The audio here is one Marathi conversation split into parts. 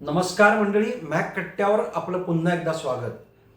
नमस्कार मंडळी मॅक कट्ट्यावर आपलं पुन्हा एकदा स्वागत.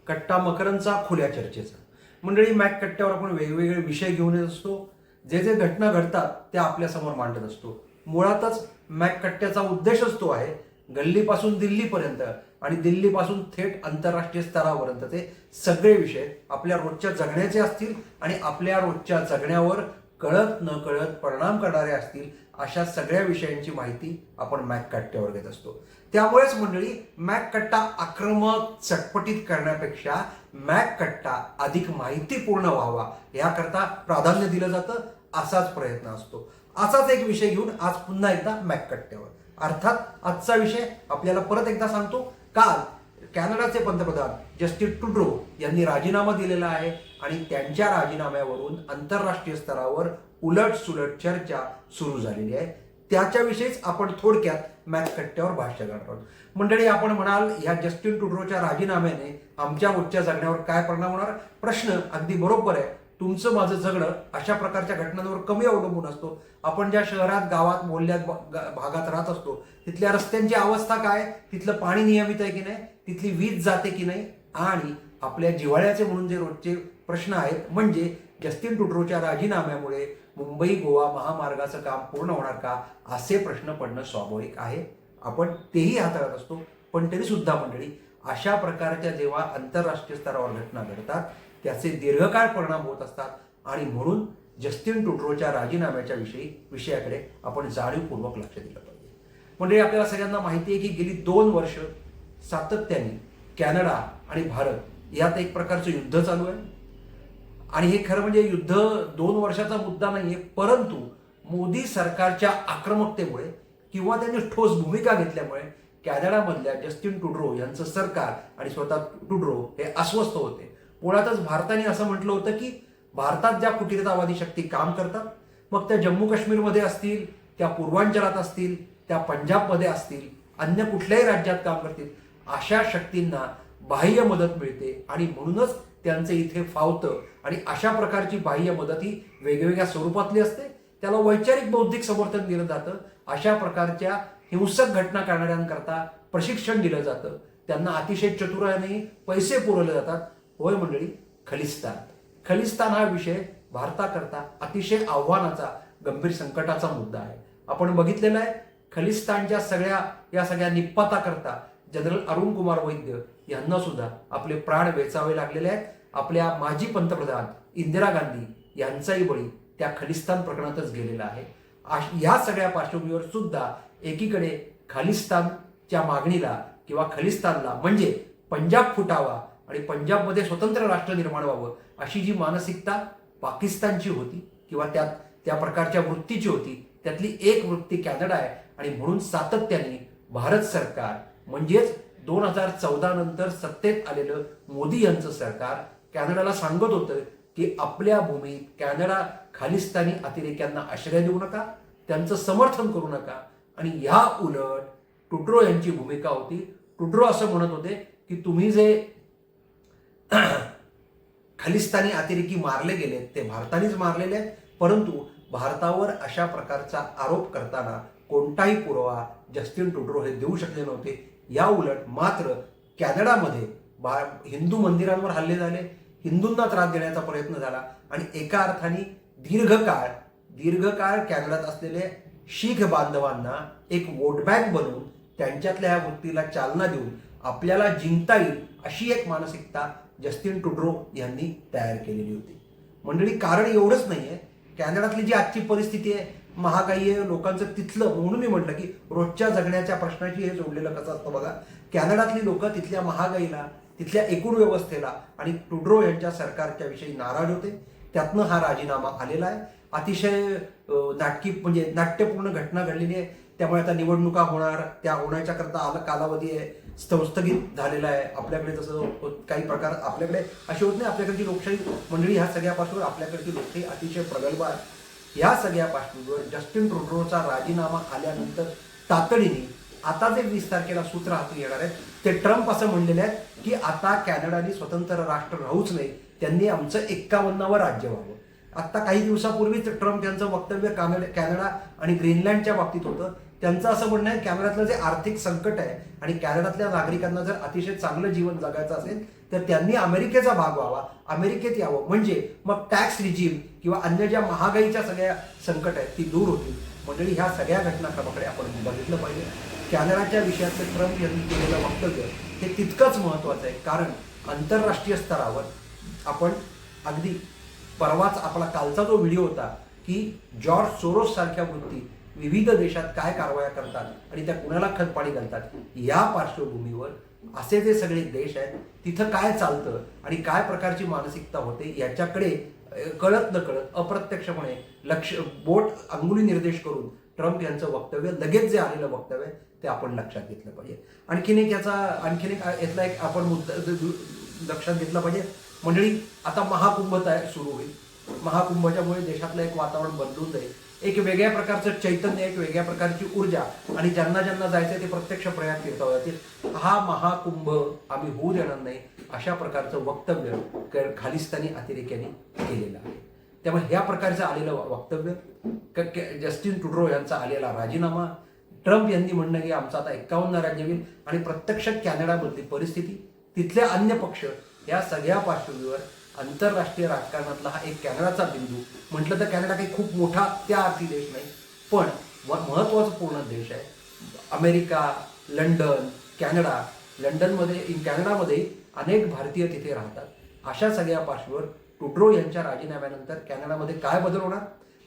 कट्टा मकरंचा खुल्या चर्चेचा. मंडळी मॅक कट्ट्यावर आपण वेगवेगळे विषय घेऊन येत असतो. जे जे घटना घडतात त्या आपल्यासमोर मांडत असतो. मुळातच मॅक कट्ट्याचा उद्देशच तो आहे गल्लीपासून दिल्लीपर्यंत आणि दिल्लीपासून थेट आंतरराष्ट्रीय स्तरापर्यंतचे सगळे विषय आपल्या रोजच्या जगण्याचे असतील आणि आपल्या रोजच्या जगण्यावर कळत न कळत परिणाम करणारे असतील अशा सगळ्या विषयांची माहिती आपण मॅक कट्ट्यावर घेत असतो. त्यामुळेच मंडळी मॅक कट्टा आक्रमक चटपटीत करण्यापेक्षा मॅक कट्टा अधिक माहितीपूर्ण व्हावा याकरता प्राधान्य दिलं जातं असाच प्रयत्न असतो. असाच एक विषय घेऊन आज पुन्हा एकदा मॅक कट्ट्यावर. अर्थात आजचा विषय आपल्याला परत एकदा सांगतो. काल कॅनडाचे पंतप्रधान जस्टिन टुड्रो यांनी राजीनामा दिलेला आहे आणि त्यांच्या राजीनाम्यावरून आंतरराष्ट्रीय स्तरावर उलट सुलट चर्चा सुरू झालेली आहे. त्याच्याविषयीच आपण थोडक्यात मॅथ कट्ट्यावर भाष्य करणार आहोत मंडळी आपण म्हणाल ह्या जस्टिन टुड्रोच्या राजीनाम्याने आमच्या रोजच्या जगण्यावर काय परिणाम होणार? प्रश्न अगदी बरोबर आहे. तुमचं माझं जगणं अशा प्रकारच्या घटनांवर कमी अवलंबून असतो. आपण ज्या शहरात गावात मोहल्ल्यात भागात राहत असतो तिथल्या रस्त्यांची अवस्था काय? तिथलं पाणी नियमित आहे की नाही? तिथली वीज जाते की नाही? आणि आपल्या जिव्हाळ्याचे म्हणून जे रोजचे प्रश्न आहेत म्हणजे जस्टिन टुड्रोच्या राजीनाम्यामुळे मुंबई गोवा महामार्गाचं काम पूर्ण होणार का? असे प्रश्न पडणं स्वाभाविक आहे. आपण तेही हाताळत असतो पण तरी सुद्धा मंडळी अशा प्रकारच्या जेव्हा आंतरराष्ट्रीय स्तरावर घटना घडतात त्याचे दीर्घकाळ परिणाम होत असतात आणि म्हणून जस्टिन टुट्रोच्या राजीनाम्याच्या विषयी विषयाकडे आपण जाणीवपूर्वक लक्ष दिलं पाहिजे. म्हणजे आपल्याला सगळ्यांना माहिती आहे की गेली दोन वर्ष सातत्याने कॅनडा आणि भारत यात एक प्रकारचं युद्ध चालू आहे. आणि हे खरं म्हणजे युद्ध दोन वर्षाचा मुद्दा नाही आहे परंतु मोदी सरकारच्या आक्रमकतेमुळे किंवा त्यांनी ठोस भूमिका घेतल्यामुळे कॅनडामधल्या जस्टिन टुड्रो यांचं सरकार आणि स्वतः टुड्रो हे अस्वस्थ होते. मुळातच भारताने असं म्हटलं होतं की भारतात ज्या कुटीरतावादी शक्ती काम करतात मग त्या जम्मू काश्मीरमध्ये असतील त्या पूर्वांचलात असतील त्या पंजाबमध्ये असतील अन्य कुठल्याही राज्यात काम करतील अशा शक्तींना बाह्य मदत मिळते आणि म्हणूनच त्यांचं इथे फावतं. आणि अशा प्रकारची बाह्य मदत ही वेगवेगळ्या स्वरूपातली असते. त्याला वैचारिक बौद्धिक समर्थन दिलं जातं. अशा प्रकारच्या हिंसक घटना करणाऱ्यांकरता प्रशिक्षण दिलं जातं. त्यांना अतिशय चतुराने पैसे पुरवले जातात. होय मंडळी खलिस्तान. खलिस्तान हा विषय भारताकरता अतिशय आव्हानाचा गंभीर संकटाचा मुद्दा आहे. आपण बघितलेला आहे खलिस्तानच्या सगळ्या या सगळ्या निपाताकरता जनरल अरुण कुमार वैद्य यांना सुद्धा आपले प्राण वेचावे लागलेले आहेत. आपल्या माजी पंतप्रधान इंदिरा गांधी यांचाही बळी त्या खलिस्तान प्रकरणातच गेलेला आहे. ह्या या सगळ्या पार्श्वभूमीवर सुद्धा एकीकडे खालिस्तानच्या मागणीला किंवा खलिस्तानला म्हणजे पंजाब फुटावा आणि पंजाबमध्ये स्वतंत्र राष्ट्र निर्माण व्हावं अशी जी मानसिकता पाकिस्तानची होती किंवा त्यात त्या प्रकारच्या वृत्तीची होती त्यातली एक वृत्ती कॅनडा आहे आणि म्हणून सातत्याने भारत सरकार म्हणजेच दोन हजार चौदा नंतर सत्तेत आलेलं मोदी यांचं सरकार कॅनडाला सांगत होतं की आपल्या भूमीत कॅनडा खालिस्तानी अतिरेक्यांना आश्रय देऊ नका त्यांचं समर्थन करू नका. आणि ह्या उलट टुड्रो यांची भूमिका होती. टुड्रो असं म्हणत होते की तुम्ही जे खालिस्तानी अतिरेकी मारले गेलेत ते भारतानेच मारलेले आहेत. परंतु भारतावर अशा प्रकारचा आरोप करताना कोणताही पुरावा जस्टिन टुड्रो हे देऊ शकले नव्हते. या उलट मात्र कॅनडामध्ये बा हिंदू मंदिरांवर हल्ले झाले. हिंदूंना त्रास देण्याचा प्रयत्न झाला आणि एका अर्थाने दीर्घकाळ दीर्घकाळ कॅनडात असलेले शीख बांधवांना एक वोट बँक बनवून त्यांच्यातल्या ह्या वृत्तीला चालना देऊन आपल्याला जिंकता येईल अशी एक मानसिकता जस्टिन टुड्रो यांनी तयार केलेली होती. मंडळी कारण एवढंच नाही आहे कॅनडातली जी आजची परिस्थिती आहे महागाई आहे लोकांचं तिथलं म्हणून मी म्हटलं की रोजच्या जगण्याच्या प्रश्नाशी हे जोडलेलं कसं असतं बघा. कॅनडातली लोक तिथल्या महागाईला तिथल्या एकूण व्यवस्थेला आणि टुड्रो यांच्या सरकारच्या विषयी नाराज होते. त्यातनं हा राजीनामा आलेला आहे. अतिशय नाटकी म्हणजे नाट्यपूर्ण घटना घडलेली आहे. त्यामुळे आता निवडणुका होणार त्या होण्याच्या करता आला कालावधी आहे स्थगित झालेला आहे. आपल्याकडे तसं काही प्रकार आपल्याकडे असे होत नाही. आपल्याकडची लोकशाही मंडळी ह्या सगळ्यापासून आपल्याकडची लोकशाही अतिशय प्रगल्भ आहे. या सगळ्या पार्श्वभूमीवर जस्टिन ट्रुडोचा राजीनामा आल्यानंतर तातडीने आता जे वीस तारखेला सूत्र हाती येणार आहे ते ट्रम्प असं म्हणलेले आहेत की आता कॅनडाने स्वतंत्र राष्ट्र राहूच नाही त्यांनी आमचं एक्कावन्नावं राज्य व्हावं. आता काही दिवसापूर्वीच ट्रम्प यांचं वक्तव्य कामे- कॅनडा आणि ग्रीनलँडच्या बाबतीत होतं. त्यांचं असं म्हणणं आहे कॅनडातलं जे आर्थिक संकट आहे आणि कॅनडातल्या नागरिकांना जर अतिशय चांगलं जीवन जगायचं असेल तर त्यांनी अमेरिकेचा भाग व्हावा अमेरिकेत यावं. म्हणजे मग टॅक्स रिजीम किंवा अन्य ज्या महागाईच्या सगळ्या संकट आहेत ती दूर होतील. मंडळी ह्या सगळ्या घटनाक्रमाकडे आपण बघितलं पाहिजे. कॅनडाच्या विषयाचं ट्रम्प यांनी केलेलं वक्तव्य हे तितकंच महत्वाचं आहे. कारण आंतरराष्ट्रीय स्तरावर आपण अगदी परवाच आपला कालचा जो व्हिडिओ होता की जॉर्ज सोरोस सारख्या वृत्ती विविध देशात काय कारवाया करतात आणि त्या कुणाला खतपाणी घालतात या पार्श्वभूमीवर असे जे सगळे देश आहेत तिथं काय चालतं आणि काय प्रकारची मानसिकता होते याच्याकडे कळत न कळत अप्रत्यक्षपणे लक्ष बोट अंगुली निर्देश करून ट्रम्प यांचं वक्तव्य लगेच जे आलेलं वक्तव्य ते आपण लक्षात घेतलं पाहिजे. आणखीन एक याचा आणखीन एक यातला एक आपण मुद्दा लक्षात घेतला पाहिजे. मंडळी आता महाकुंभ तयार सुरू होईल. महाकुंभाच्यामुळे देशातलं एक वातावरण बदलून जाईल. एक वेगळ्या प्रकारचं चैतन्य एक वेगळ्या प्रकारची ऊर्जा. आणि ज्यांना ज्यांना जायचं ते प्रत्यक्ष प्रयास फिरता जातील हा महाकुंभ आम्ही होऊ देणार नाही अशा प्रकारचं वक्तव्य खालिस्तानी अतिरेक्यांनी केलेलं आहे. त्यामुळे ह्या प्रकारचं आलेलं वक्तव्य जस्टिन टुड्रो यांचा आलेला राजीनामा ट्रम्प यांनी म्हणणं की आमचं आता एक्कावन्न राज्य होईल आणि प्रत्यक्ष कॅनडामधली परिस्थिती तिथले अन्य पक्ष या सगळ्या पार्श्वभूमीवर आंतरराष्ट्रीय राजकारणातला हा एक कॅनडाचा बिंदू. म्हटलं तर कॅनडा काही खूप मोठा त्या अर्थी देश नाही पण म- महत्त्वाचा पूर्ण देश आहे. अमेरिका लंडन कॅनडा लंडनमध्ये इन कॅनडामध्ये अनेक भारतीय तिथे राहतात. अशा सगळ्या पार्श्ववर टुड्रो यांच्या राजीनाम्यानंतर कॅनडामध्ये काय बदल होणार?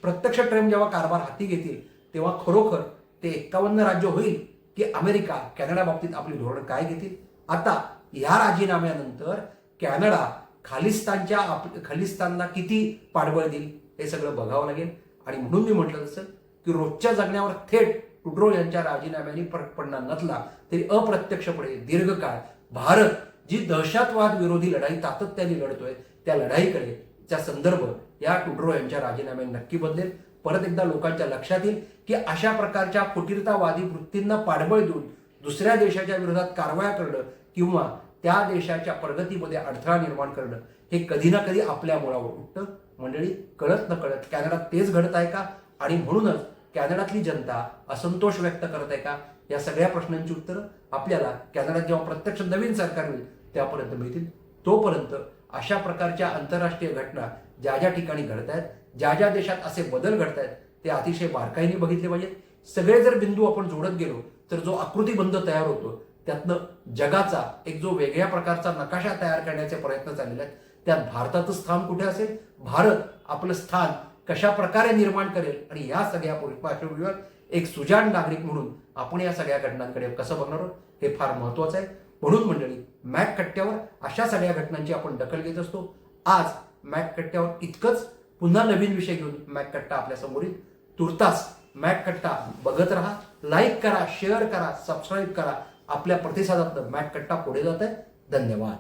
प्रत्यक्ष ट्रम्प जेव्हा कारभार हाती घेतील तेव्हा खरोखर ते एक्कावन्न राज्य होईल की अमेरिका कॅनडा बाबतीत आपली धोरण काय घेतील? आता या राजीनाम्यानंतर कॅनडा खालिस्तानच्या आप खालिस्तानला किती पाठबळ देईल हे सगळं बघावं लागेल. आणि म्हणून मी म्हटलं तसं की रोजच्या जगण्यावर थेट टुड्रो यांच्या राजीनाम्याने फरक पडणार नसला तरी अप्रत्यक्षपणे दीर्घकाळ भारत जी दहशतवाद विरोधी लढाई सातत्याने लढतोय त्या लढाईकडे चा संदर्भ या टुड्रो यांच्या राजीनाम्याने नक्की बदलेल. परत एकदा लोकांच्या लक्षात येईल की अशा प्रकारच्या फुटीरतावादी वृत्तींना पाठबळ देऊन दुसऱ्या देशाच्या विरोधात कारवाया करणं किंवा त्या देशाच्या प्रगतीमध्ये अडथळा निर्माण करणं हे कधी ना कधी आपल्या मुळावर उठतं. मंडळी कळत न कळत कॅनडात तेच घडत आहे का? आणि म्हणूनच कॅनडातली जनता असंतोष व्यक्त करत आहे का? या सगळ्या प्रश्नांची उत्तरं आपल्याला कॅनडात जेव्हा प्रत्यक्ष नवीन सरकार होईल त्यापर्यंत मिळतील. तोपर्यंत अशा प्रकारच्या आंतरराष्ट्रीय घटना ज्या ज्या ठिकाणी घडत आहेत ज्या ज्या देशात असे बदल घडत आहेत ते अतिशय बारकाईने बघितले पाहिजेत. सगळे जर बिंदू आपण जोडत गेलो तर जो आकृतीबंध तयार होतो त्यातनं जगाचा एक जो वेगळ्या प्रकारचा नकाशा तयार करण्याचे प्रयत्न चाललेले आहेत त्यात भारताचं स्थान कुठे असेल? भारत आपलं स्थान कशा प्रकारे निर्माण करेल? आणि या सगळ्या पार्श्वभूमीवर एक सुजाण नागरिक म्हणून आपण या सगळ्या घटनांकडे कसं बघणार आहोत? हे फार महत्वाचं आहे. म्हणून मंडळी मॅक कट्ट्यावर अशा सगळ्या घटनांची आपण दखल घेत असतो. आज मॅक कट्ट्यावर इतकंच पुन्हा नवीन विषय घेऊन मॅक कट्टा आपल्यासमोर येईल. तुर्तास मॅक कट्टा बघत राहा लाईक करा शेअर करा सबस्क्राईब करा. आपल्या प्रतिसादातनं मॅट कट्टा पुढे जात आहे धन्यवाद.